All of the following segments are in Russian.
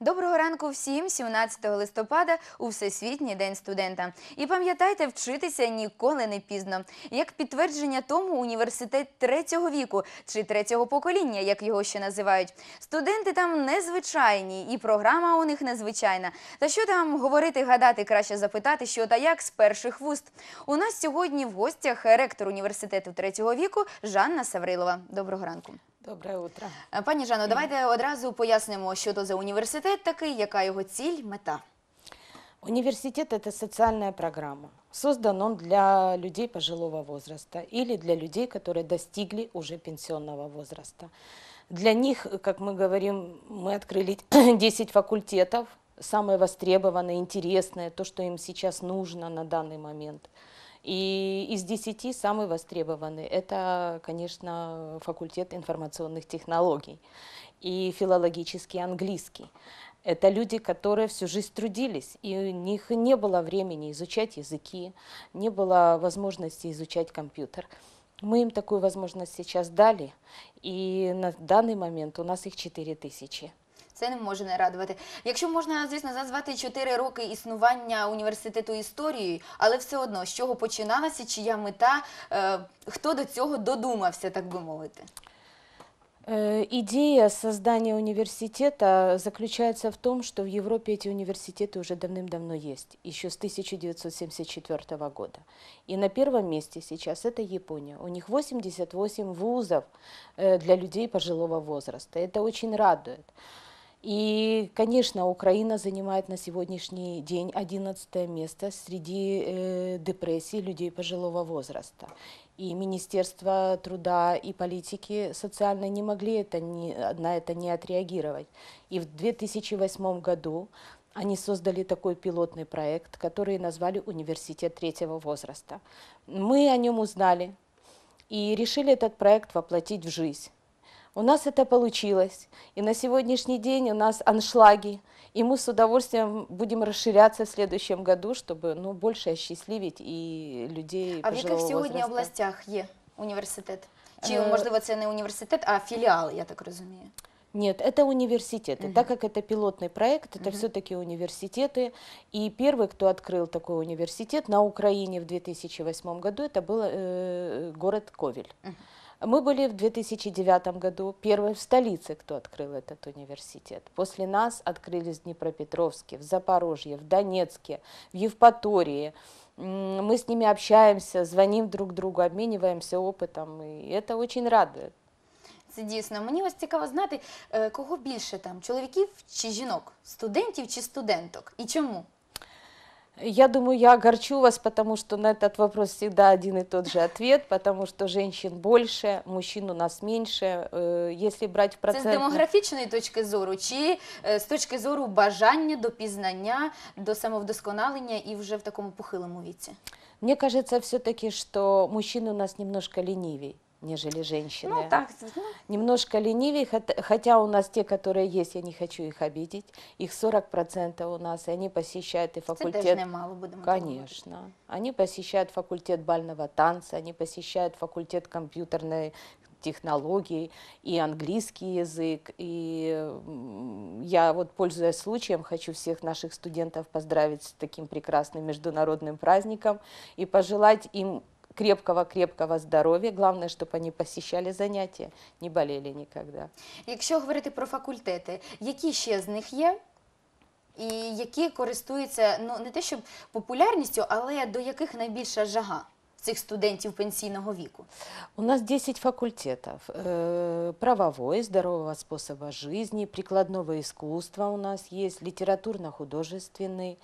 Доброго ранку всім 17 листопада у Всесвітній день студента. І пам'ятайте, вчитися ніколи не пізно. Як підтвердження тому університет третього віку чи третього покоління, як його ще називають. Студенти там незвичайні, і програма у них незвичайна. Та що там говорити, гадати, краще запитати, що та як з перших вуст. У нас сьогодні в гостях ректор університету третього віку Жанна Саврилова. Доброго ранку. Доброе утро. Е, Пані Жано, давайте одразу пояснимо, що то за університет такий, яка його ціль, мета. Университет – это социальная программа. Создан он для людей пожилого возраста или для людей, которые достигли уже пенсионного возраста. Для них, как мы говорим, мы открыли 10 факультетов, самые востребованные, интересные, то, что им сейчас нужно на данный момент. и из 10 самый востребованный – это, конечно, факультет информационных технологий и филологический английский. Это люди, которые всю жизнь трудились, и у них не было времени изучать языки, не было возможности изучать компьютер. Мы им такую возможность сейчас дали, и на данный момент у нас их 4 тысячи. Це не може не радувати. Якщо можна, звісно, назвати 4 роки існування університету історією, але все одно, з чого починалася, чия мета, е, хто до цього додумався, так би мовити. Э, Идея создания университета заключается в том, что в Европе эти университеты уже давным-давно есть, еще с 1974 года. И на первом месте сейчас это Япония. У них 88 вузов э, для людей пожилого возраста. Это очень радует. И, конечно, Украина занимает на сегодняшний день 11 место среди э, депрессий людей пожилого возраста. И Министерство труда и политики социальной не могли это не, на это не отреагировать. И в 2008 году они создали такой пилотный проект, который назвали «Университет третьего возраста». Мы о нем узнали и решили этот проект воплотить в жизнь. У нас это получилось, и на сегодняшний день у нас аншлаги, и мы с удовольствием будем расширяться в следующем году, чтобы ну, больше осчастливить и людей А в яких пожилого сьогодні возраста. областях є університет? Чи, Е, можливо, це не університет, а філіал, я так розумію. Нет, это университеты. Так как это пилотный проект, это все-таки университеты. И первый, кто открыл такой университет на Украине в 2008 году, это был э, город Ковель. Мы были в 2009 году первой в столице, кто открыл этот университет. После нас открылись в Днепропетровске, в Запорожье, в Донецке, в Евпатории. М, Мы с ними общаемся, звоним друг другу, обмениваемся опытом, и это очень радует. Це дійсно. Мені ось цікаво знати, е, кого більше там, чоловіків чи жінок, студентів чи студенток, і чому? Я думаю, я огорчу вас, потому что на этот вопрос всегда один и тот же ответ, потому что женщин больше, мужчин у нас меньше. Э, Если брать в Це з процентном... демографічної точки зору, чи е, з точки зору бажання до пізнання, до самовдосконалення і вже в такому похилому віці? Мне кажется все-таки, что мужчины у нас немножко ленивее, Нежели женщины. Ну так, ну, Немножко ленивее, хот- хотя у нас те, которые есть, я не хочу их обидеть, их 40% у нас, и они посещают и це факультет теж немало будемо. Конечно. Они посещают факультет бального танца, они посещают факультет компьютерной технологий и английский язык. И я вот, пользуясь случаем, хочу всех наших студентов поздравить с таким прекрасным международным праздником и пожелать им крепкого-крепкого здоровья. Главное, чтобы они посещали занятия, не болели никогда. Якщо говорити про факультети, які ще з них є? І які користуються ну не те, щоб популярністю, але до яких найбільша жага цих студентів пенсійного віку? У нас 10 факультетов. Э, Правовой, здорового способа жизни, прикладного искусства у нас есть, литературно-художественный, э,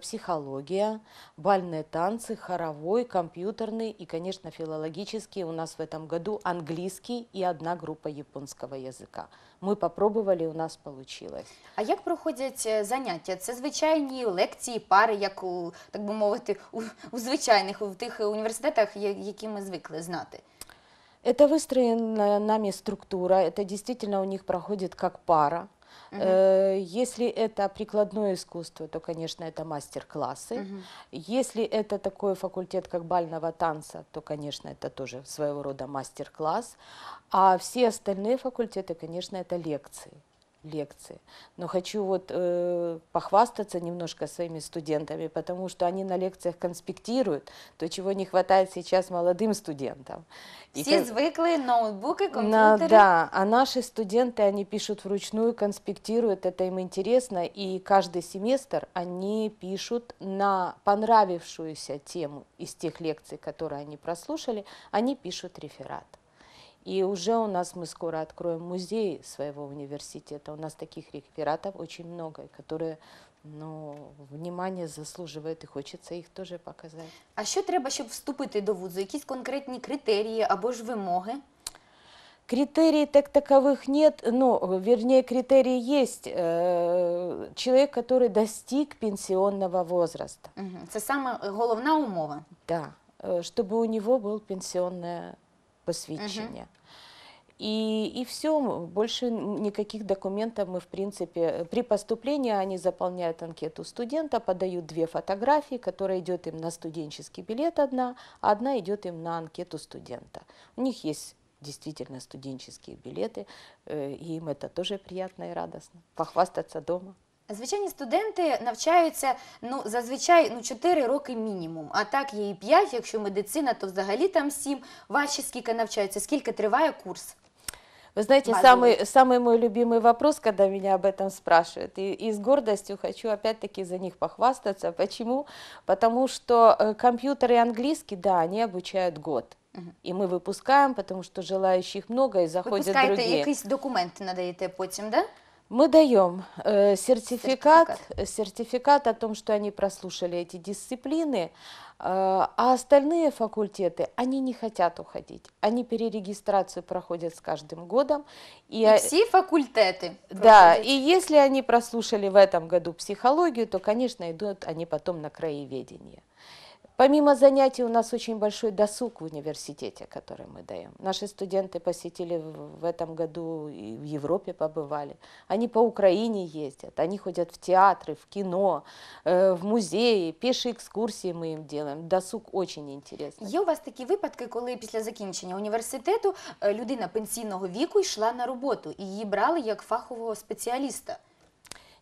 психология, бальные танцы, хоровой, компьютерный и, конечно, филологический. У нас в этом году английский и одна группа японского языка. Мы попробовали, у нас получилось. А як проходять е, заняття? Це звичайні лекції, пари, як у так би мовити, у, у звичайних у тих університетах, я- які ми звикли знати. Это выстроенная нами структура, это действительно у них проходит как пара. Э, Если это прикладное искусство, то, конечно, это мастер-классы. Если это такой факультет, как бального танца, то, конечно, это тоже своего рода мастер-класс. А все остальные факультеты, конечно, это лекции. Лекции. Но хочу вот э, похвастаться немножко своими студентами, потому что они на лекциях конспектируют то, чего не хватает сейчас молодым студентам. И Всі кон- звикли ноутбуки, на- комп'ютери. да, а наши студенты, они пишут вручную, конспектируют, это им интересно, и каждый семестр они пишут на понравившуюся тему из тех лекций, которые они прослушали, они пишут реферат. И уже у нас мы скоро откроем музей своего университета. У нас таких рефератов очень много, и которые ну, внимание заслуживают, и хочется их тоже показать. А що треба, щоб вступити до вузу? Якісь конкретні критерії або ж вимоги? Критерий так таковых нет, ну, вернее, критерии есть. Э, Человек, который достиг пенсионного возраста, Мгм. Це саме головна умова. да, э, чтобы у него был пенсионное посвящение. И, и все, больше никаких документов мы, в принципе, э, при поступлении они заполняют анкету студента, подают две фотографии, которая идет им на студенческий билет одна, а одна идет им на анкету студента. У них есть действительно студенческие билеты, э, и им это тоже приятно и радостно, похвастаться дома. Звичайні студенти навчаються ну зазвичай ну 4 роки мінімум. А так є і 5, якщо медицина, то взагалі там 7. Ваші скільки навчаються? Скільки триває курс? Вы знаете, Базовый. самый, самый мой любимый вопрос, когда меня об этом спрашивают, и, и с гордостью хочу опять-таки за них похвастаться. Почему? Потому что э, компьютер и английский, да, они обучают год. Мгм. И мы выпускаем, потому что желающих много, и заходят Випускаєте другие. якийсь документ, надаєте потім, да? Мы даем э, сертификат, Сертификат. сертификат о том, что они прослушали эти дисциплины, э, а остальные факультеты, они не хотят уходить. Они перерегистрацию проходят с каждым годом. И, І э, всі факультети. Да, проходять. и если они прослушали в этом году психологию, то, конечно, идут они потом на краеведение. Помимо занятий у нас очень большой досуг в университете, который мы даем. Наши студенты посетили в в этом году и в Европе побывали. Они по Украине ездят, они ходят в театры, в кино, э, в музеи, пешие экскурсии мы им делаем. Досуг очень интересный. Є у вас такі випадки, коли після закінчення університету е, людина пенсійного віку йшла на роботу і її брали як фахового спеціаліста?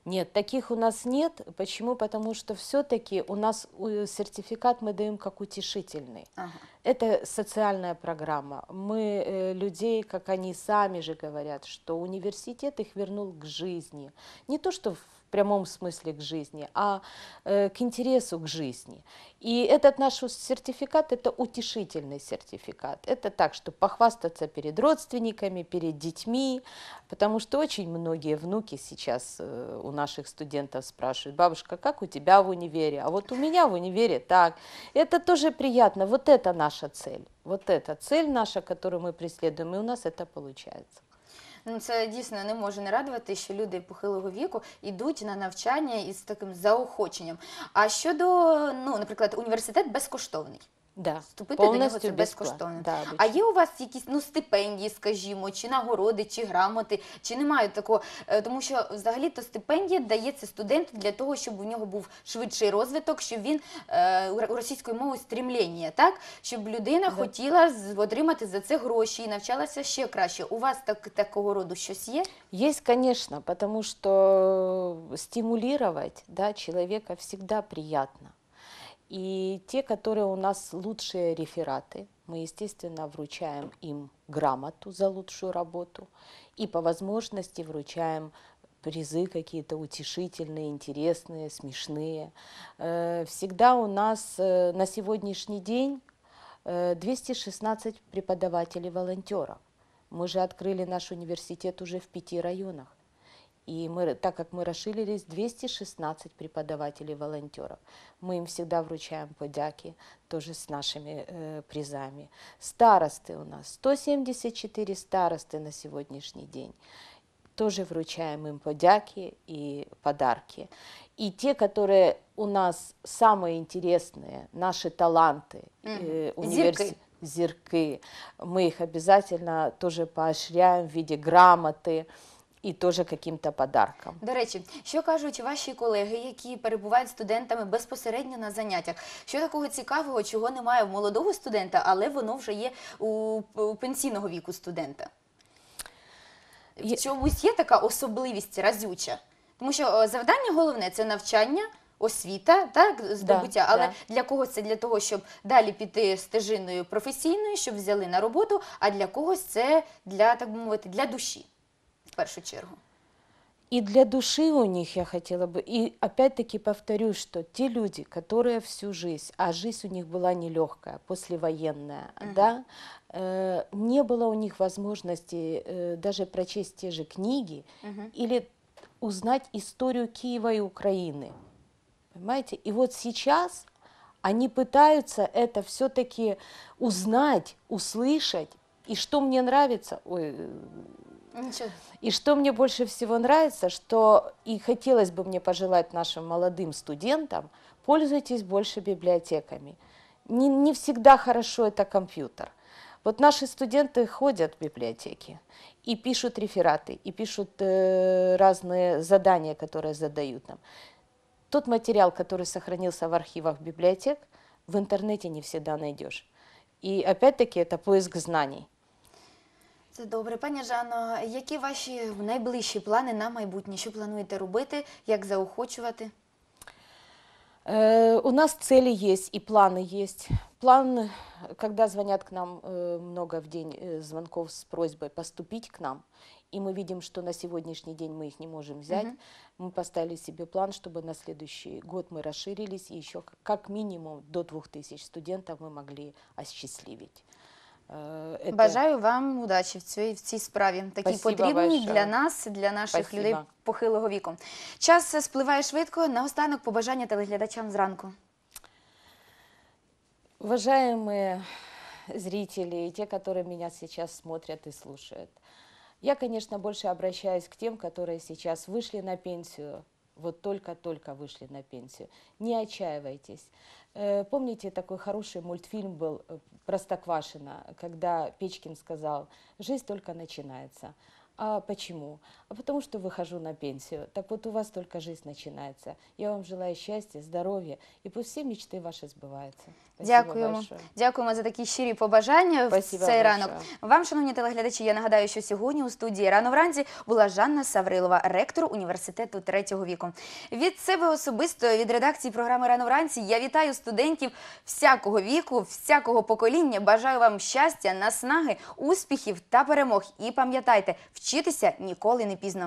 Нет, таких у нас нет. Почему? Потому что все-таки у нас сертификат мы даем как утешительный. Ага. Это социальная программа. Мы э, людей, как они сами же говорят, что университет их вернул к жизни. Не то, что в прямом смысле к жизни, а э, к интересу к жизни. И этот наш сертификат – это утешительный сертификат. Это так, чтобы похвастаться перед родственниками, перед детьми, потому что очень многие внуки сейчас э, у наших студентов спрашивают, бабушка, как у тебя в универе? А вот у меня в универе так. Это тоже приятно. Вот это наша цель. Вот это цель наша, которую мы преследуем, и у нас это получается. Ну, це дійсно не може не радувати, що люди похилого віку йдуть на навчання із таким заохоченням. А щодо, ну, наприклад, університет безкоштовний. Да, Вступити до нього це безкоштовно. Да, А є у вас якісь ну стипендії, скажімо, чи нагороди, чи грамоти, чи немає такого? Е, Тому що взагалі-то стипендія дається студенту для того, щоб у нього був швидший розвиток, щоб він е, у р- у російською стрімління, так щоб людина Да. хотіла отримати за це гроші і навчалася ще краще. У вас так такого роду щось є? Есть, конечно, потому что стимулировать да, человека всегда приятно. И те, которые у нас лучшие рефераты, мы, естественно, вручаем им грамоту за лучшую работу и по возможности вручаем призы какие-то утешительные, интересные, смешные. Э, Всегда у нас э, на сегодняшний день э, 216 преподавателей-волонтеров. Мы же открыли наш университет уже в пяти районах. И мы, так как мы расширились, 216 преподавателей-волонтеров. Мы им всегда вручаем подяки, тоже с нашими э, призами. Старосты у нас, 174 старосты на сегодняшний день. Тоже вручаем им подяки и подарки. И те, которые у нас самые интересные, наши таланты, э, Мгм. универси- Зирки. зирки, мы их обязательно тоже поощряем в виде грамоты и тоже каким-то подарком. До речі, що кажуть ваші колеги, які перебувають студентами безпосередньо на заняттях? Що такого цікавого, чого немає в молодого студента, але воно вже є у, пенсійного віку студента? В чомусь є така особливість разюча. Тому що е, завдання головне це навчання, освіта, так, здобуття. Але для когось це для того, щоб далі піти стежиною професійною, щоб взяли на роботу, а для когось це для, так би мовити, для душі, першу чергу. И для души у них я хотела бы, и опять-таки повторюсь, что те люди, которые всю жизнь, а жизнь у них была нелегкая, послевоенная, Мгм. да, э, не было у них возможности э, даже прочесть те же книги Угу. или узнать историю Киева и Украины. Понимаете? И вот сейчас они пытаются это все-таки узнать, услышать. И что мне нравится, ой, Нічого. и что мне больше всего нравится, что и хотелось бы мне пожелать нашим молодым студентам, пользуйтесь больше библиотеками. Не, не всегда хорошо это компьютер. Вот наши студенты ходят в библиотеки и пишут рефераты, и пишут э, разные задания, которые задают нам. Тот материал, который сохранился в архивах библиотек, в интернете не всегда найдешь. И опять-таки это поиск знаний. Це добре. Пані Жано, які ваші найближчі плани на майбутнє? Що плануєте робити? Як заохочувати? Э, У нас цели есть и планы есть. План, когда звонят к нам э, много в день э, звонков с просьбой поступить к нам, и мы видим, что на сегодняшний день мы их не можем взять, Мгм. мы поставили себе план, чтобы на следующий год мы расширились, и еще к- как минимум до 2000 студентов мы могли осчастливить. Э, это- Бажаю вам удачі в цій, в цій справі. Такій Спасибо потрібній большое. для нас, для наших Спасибо. людей похилого віку. Час е, спливає швидко. Наостанок побажання телеглядачам зранку. Уважаемые зрители и те, которые меня сейчас смотрят и слушают, я, конечно, больше обращаюсь к тем, которые сейчас вышли на пенсию, вот только-только вышли на пенсию. Не отчаивайтесь. Э, Помните, такой хороший мультфильм был э, Простоквашино, когда Печкин сказал, жизнь только начинается. А почему? А потому что выхожу на пенсию. Так вот у вас только жизнь начинается. Я вам желаю счастья, здоровья, и пусть все мечты ваши сбываются. Спасибо Дякуємо. большое. Дякуємо за такі щирі побажання Спасибо в цей большое. ранок. Вам, шановні телеглядачі, я нагадаю, що сьогодні у студії рано вранці була Жанна Саврилова, ректор університету третього віку. Від себе особисто, від редакції програми Рано вранці, я вітаю студентів всякого віку, всякого покоління. Бажаю вам щастя, наснаги, успіхів та перемог. І пам'ятайте, вчитися ніколи не пізно.